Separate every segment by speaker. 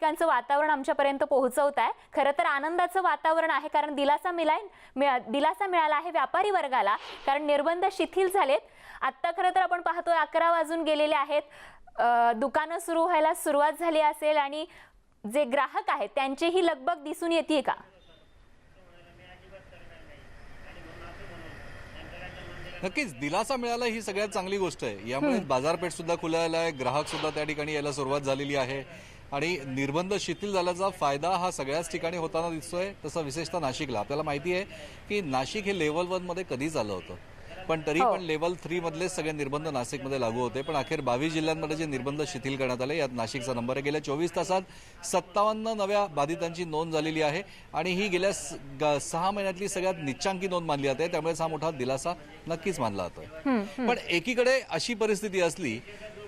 Speaker 1: ठिकाणचं वातावरण आमच्यापर्यंत पोहोचवत आहे. खरं तर आनंदाचं वातावरण आहे कारण दिलासा मिळाय मिळा- दिलासा मिळाला आहे व्यापारी वर्गाला कारण निर्बंध शिथिल झालेत. आत्ता खरं तर आपण पाहतोय अकरा वाजून गेलेले आहेत. दुकानं सुरू व्हायला सुरुवात झाली असेल आणि जे ग्राहक आहेत त्यांचीही लगबग दिसून येते का?
Speaker 2: नक्कीच दिलासा मिळाला ही सगळ्यात चांगली गोष्ट आहे. यामुळे बाजारपेठ सुद्धा खुलायला आहे ग्राहक सुद्धा त्या ठिकाणी यायला सुरुवात झालेली आहे. आणि निर्बंध शिथिल झाल्याचा फायदा हा सगळ्याच ठिकाणी होताना दिसतोय तसं विशेषतः नाशिकला. आपल्याला माहिती आहे की नाशिक हे लेवल वनमध्ये कधीच आलं होतं. पण तरी पण लेवल थ्री मधलेच सगळे निर्बंध नाशिकमध्ये लागू होते. पण अखेर बावीस जिल्ह्यांमध्ये जे निर्बंध शिथिल करण्यात आले यात नाशिकचा नंबर आहे. गेल्या चोवीस तासात सत्तावन्न नव्या बाधितांची नोंद झालेली आहे आणि ही गेल्या सहा महिन्यातली सगळ्यात निच्चांकी नोंद मानली जाते. त्यामुळेच हा मोठा दिलासा नक्कीच मानला जातोय. पण एकीकडे अशी परिस्थिती असली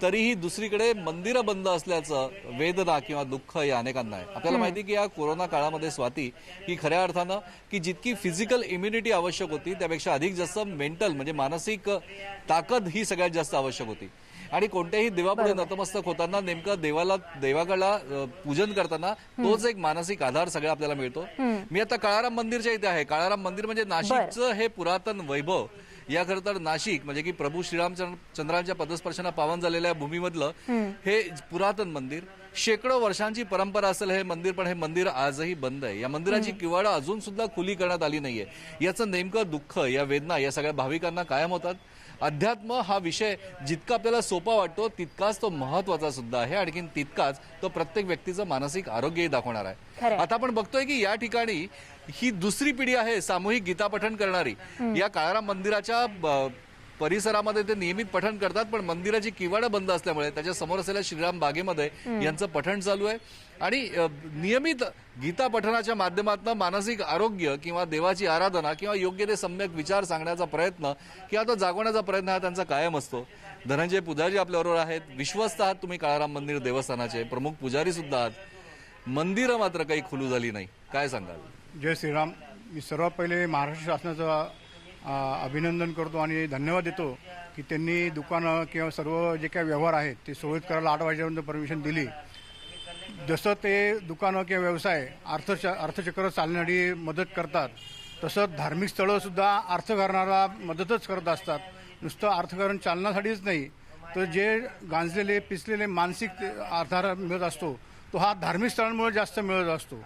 Speaker 2: तरीही दुसरीकडे मंदिरं बंद असल्याचं वेदना किंवा दुःख या अनेकांना आहे. आपल्याला माहिती की या कोरोना काळामध्ये स्वाती ही खऱ्या अर्थानं की जितकी फिजिकल इम्युनिटी आवश्यक होती त्यापेक्षा अधिक जास्त मेंटल म्हणजे मानसिक ताकद ही सगळ्यात जास्त आवश्यक होती. आणि कोणत्याही देवापुढे नतमस्तक होताना नेमकं देवाला देवाकडला पूजन करताना तोच एक मानसिक आधार सगळा आपल्याला मिळतो. मी आता काळाराम मंदिरच्या इथे आहे. काळाराम मंदिर म्हणजे नाशिकचं हे पुरातन वैभव. या खरं तर नाशिक म्हणजे की प्रभू श्रीरामचंद्रांच्या पदस्पर्शानं पावन झालेल्या भूमीमधलं हे पुरातन मंदिर शेकडो वर्षांची परंपरा असेल हे मंदिर पण हे मंदिर आजही बंद आहे. या मंदिराची किवाडं अजून सुद्धा खुली करण्यात आली नाहीये. याचं नेमकं दुःख या वेदना या सगळ्या भाविकांना कायम होतात. अध्यात्म हा विषय जितका आपल्याला सोपा वाटतो तितकाच तो महत्त्वाचा सुद्धा आहे. आणखीन तितकाच तो प्रत्येक व्यक्तीचं मानसिक आरोग्यही दाखवणार. आहे. आता आपण बघतोय की या ठिकाणी ही दुसरी पिढी आहे सामूहिक गीता पठण करणारी या काळाराम मंदिराच्या परिसरामध्ये ते नियमित पठण करतात पण मंदिराची किवाडं बंद असल्यामुळे त्याच्यासमोर असलेल्या श्रीराम बागेमध्ये यांचं पठण चालू आहे. आणि नियमित गीता पठणाच्या माध्यमातून मानसिक आरोग्य किंवा देवाची आराधना किंवा योग्य ते सम्यक विचार सांगण्याचा प्रयत्न किंवा तो जागवण्याचा प्रयत्न हा त्यांचा कायम असतो. धनंजय पुजारी आपल्याबरोबर आहेत. विश्वस्त आहात तुम्ही काळाराम मंदिर देवस्थानाचे. प्रमुख पुजारी सुद्धा आहात. मंदिरं मात्र काही खुलू झाली नाही. काय सांगाल?
Speaker 3: जय श्रीराम. मी सर्वात पहिले महाराष्ट्र शासनाचं अभिनंदन करतो आणि धन्यवाद देतो की त्यांनी दुकानं किंवा सर्व जे काही व्यवहार आहेत ते सुरळीत करायला आठ वाजेपर्यंत परमिशन दिली. जसं ते दुकानं किंवा व्यवसाय अर्थच अर्थचक्र चालण्यासाठी मदत करतात तसं धार्मिक स्थळंसुद्धा अर्थकारणाला मदतच करत असतात. नुसतं अर्थकारण चालण्यासाठीच नाही तर जे गांजलेले पिसलेले मानसिक आधार मिळत असतो तो हा धार्मिक स्थळांमुळे जास्त मिळत असतो.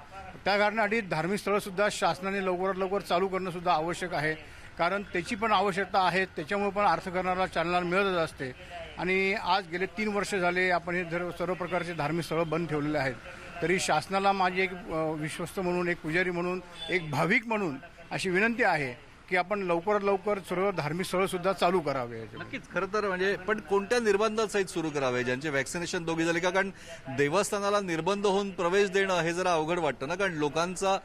Speaker 3: त्या कारणासाठी धार्मिक स्थळंसुद्धा शासनाने लवकरात लवकर चालू करणंसुद्धा आवश्यक आहे. कारण त्याची पण आवश्यकता आहे त्याच्यामुळे पण अर्थकारणाला चालना मिळतच असते. आणि आज गेले तीन वर्ष झाले आपण हे जर सर्व प्रकारचे धार्मिक स्थळं बंद ठेवलेले आहेत. तरी शासनाला माझी एक विश्वस्त म्हणून एक पुजारी म्हणून एक भाविक म्हणून अशी विनंती आहे की आपण लवकरात लवकर सर्व धार्मिक स्थळं सुद्धा चालू करावे.
Speaker 2: नक्कीच खरं तर म्हणजे पण कोणत्या निर्बंधासहित सुरू करावे? ज्यांचे वॅक्सिनेशन दोघे झाले का? कारण देवस्थानाला निर्बंध होऊन प्रवेश देणं हे जरा अवघड वाटतं ना? कारण लोकांचा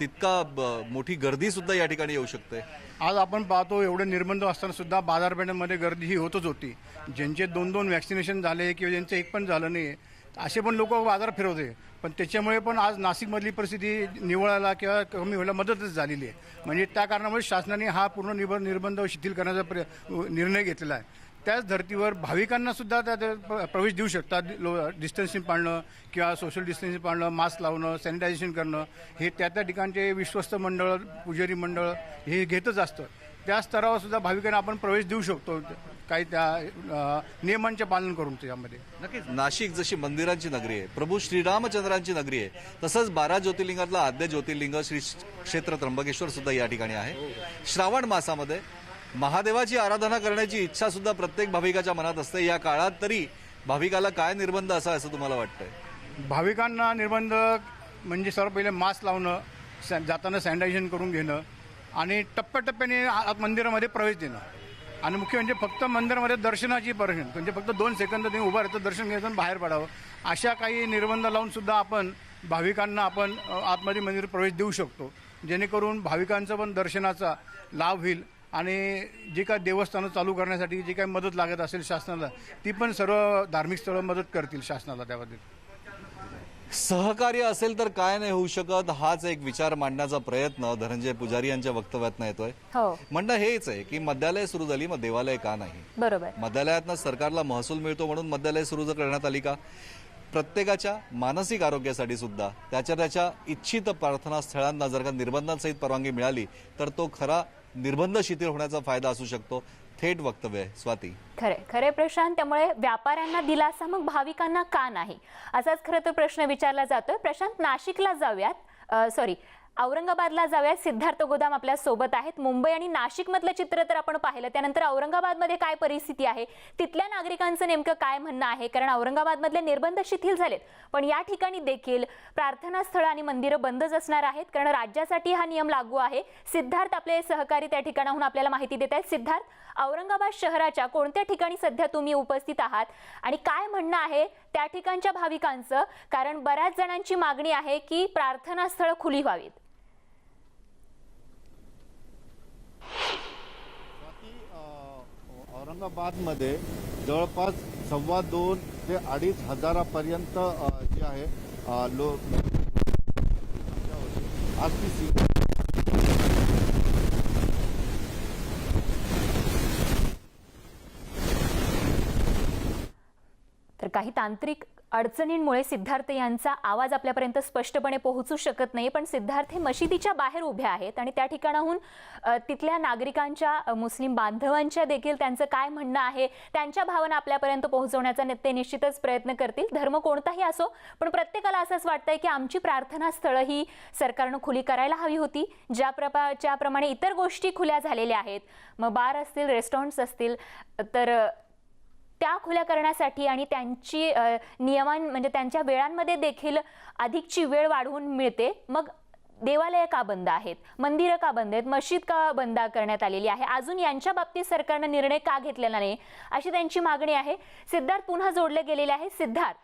Speaker 2: तितका मोठी गर्दी सुद्धा या ठिकाणी येऊ शकते.
Speaker 3: आज आपण पाहतो एवढे निर्बंध असताना सुद्धा बाजारपेठांमध्ये गर्दी ही होतच होती. ज्यांचे दोन दोन वॅक्सिनेशन झाले किंवा ज्यांचं एक पण झालं नाही असे पण लोक बाजार फिरवते. पण त्याच्यामुळे पण आज नाशिकमधली परिस्थिती निवळायला किंवा कमी व्हायला मदतच झालेली आहे. म्हणजे त्या कारणामुळे शासनाने हा पूर्ण निब निर्बंध शिथिल करण्याचा प्र निर्णय घेतलेला आहे. त्याच धर्तीवर भाविकांना सुद्धा त्यात प्र- प्रवेश देऊ शकतात. लो डिस्टन्सिंग पाळणं किंवा सोशल डिस्टन्सिंग पाळणं मास्क लावणं सॅनिटायझेशन करणं हे त्या त्या ठिकाणचे विश्वस्त मंडळ पुजारी मंडळ हे घेतच असतं. त्या स्तरावर सुद्धा भाविकांना आपण प्रवेश देऊ शकतो. काही त्या नियमांचे पालन करून त्यामध्ये
Speaker 2: नक्कीच. नाशिक जशी मंदिरांची नगरी आहे प्रभू श्रीरामचंद्रांची नगरी आहे तसंच बारा ज्योतिर्लिंगातलं आद्य ज्योतिर्लिंग श्री क्षेत्र त्र्यंबकेश्वर सुद्धा या ठिकाणी आहे. श्रावण मासामध्ये महादेवाची आराधना करण्याची इच्छा सुद्धा प्रत्येक भाविकाच्या मनात असते. या काळात तरी भाविकाला काय निर्बंध असा असं तुम्हाला वाटतंय?
Speaker 3: भाविकांना निर्बंध म्हणजे सर्व पहिले मास्क लावणं सॅ जाताना सॅनिटायझेशन करून घेणं आणि टप्प्याटप्प्याने आत मंदिरामध्ये प्रवेश देणं. आणि मुख्य म्हणजे फक्त मंदिरामध्ये दर्शनाची परमिशन म्हणजे फक्त दोन सेकंद तुम्ही उभं राहतं दर्शन घ्यायचं बाहेर पडावं अशा काही निर्बंध लावून सुद्धा आपण भाविकांना आपण आतमध्ये मंदिर प्रवेश देऊ शकतो. जेणेकरून भाविकांचं पण दर्शनाचा लाभ होईल आणि जे काय देवस्थानं चालू करण्यासाठी जी काही मदत लागत असेल शासनाला ती पण सर्व धार्मिक स्थळं मदत करतील शासनाला त्याबद्दल
Speaker 2: सहकार्य असेल तर काय नाही होऊ शकत हाच एक विचार मांडण्याचा प्रयत्न धनंजय पुजारी यांच्या वक्तव्यातनं येतोय.
Speaker 1: हो.
Speaker 2: म्हणणं हेच आहे की मद्यालय सुरू झाली मग देवालय का नाही?
Speaker 1: बरोबर.
Speaker 2: मद्यालयातनं सरकारला महसूल मिळतो म्हणून मद्यालय सुरू जर करण्यात आली का? प्रत्येकाच्या मानसिक आरोग्यासाठी सुद्धा त्याच्या त्याच्या इच्छित प्रार्थना स्थळांना जर का निर्बंधांसहित परवानगी मिळाली तर तो खरा निर्बंध शिथिल होण्याचा फायदा असू शकतो. थेट वक्तव्य आहे स्वाती.
Speaker 1: खरे खरे प्रशांत त्यामुळे व्यापाऱ्यांना दिलासा मग भाविकांना का नाही? असाच खरं तर प्रश्न विचारला जातोय. प्रशांत नाशिकला जाऊयात. सॉरी औरंगाबादला जाऊयात सिद्धार्थ गोदाम आपल्यासोबत आहेत. मुंबई आणि नाशिक मधलं चित्र तर आपण पाहिलं. त्यानंतर औरंगाबादमध्ये काय परिस्थिती आहे? तिथल्या नागरिकांचं नेमकं काय म्हणणं आहे? कारण औरंगाबादमधले निर्बंध शिथिल झालेत. पण या ठिकाणी देखील प्रार्थनास्थळं आणि मंदिरं बंदच असणार आहेत. कारण राज्यासाठी हा नियम लागू आहे. सिद्धार्थ आपले सहकारी त्या ठिकाणाहून आपल्याला माहिती देत आहेत. सिद्धार्थ औरंगाबाद शहराच्या कोणत्या ठिकाणी सध्या तुम्ही उपस्थित आहात? आणि काय म्हणणं आहे त्या ठिकाणच्या भाविकांचं? कारण बऱ्याच जणांची मागणी आहे की प्रार्थनास्थळं खुली व्हावीत.
Speaker 4: औरंगाबादमध्ये जवळपास सव्वा दोन ते अडीच हजारापर्यंत जे आहे लोक लो आज ती
Speaker 1: तर काही तांत्रिक अडचणींमुळे सिद्धार्थ यांचा आवाज आपल्यापर्यंत स्पष्टपणे पोहोचू शकत नाही पण सिद्धार्थ हे मशिदीच्या बाहेर उभे आहेत आणि त्या ठिकाणाहून तिथल्या नागरिकांच्या मुस्लिम बांधवांच्या देखील त्यांचं काय म्हणणं आहे त्यांच्या भावना आपल्यापर्यंत पोहोचवण्याचा ते निश्चितच प्रयत्न करतील. धर्म कोणताही असो पण प्रत्येकाला असंच वाटतंय की आमची प्रार्थना स्थळं ही सरकारनं खुली करायला हवी होती ज्या प्रपा ज्याप्रमाणे इतर गोष्टी खुल्या झालेल्या आहेत. मग बार असतील रेस्टॉरंट्स असतील तर त्या खुल्या करण्यासाठी आणि त्यांची नियमां म्हणजे त्यांच्या वेळांमध्ये देखील अधिकची वेळ वाढवून मिळते. मग देवालय का बंद आहेत? मंदिरं का बंद आहेत? मशीद का बंद करण्यात आलेली आहे? अजून यांच्या बाबतीत सरकारनं निर्णय का घेतलेला नाही? अशी त्यांची मागणी आहे. सिद्धार्थ पुन्हा जोडले गेलेले आहे सिद्धार्थ.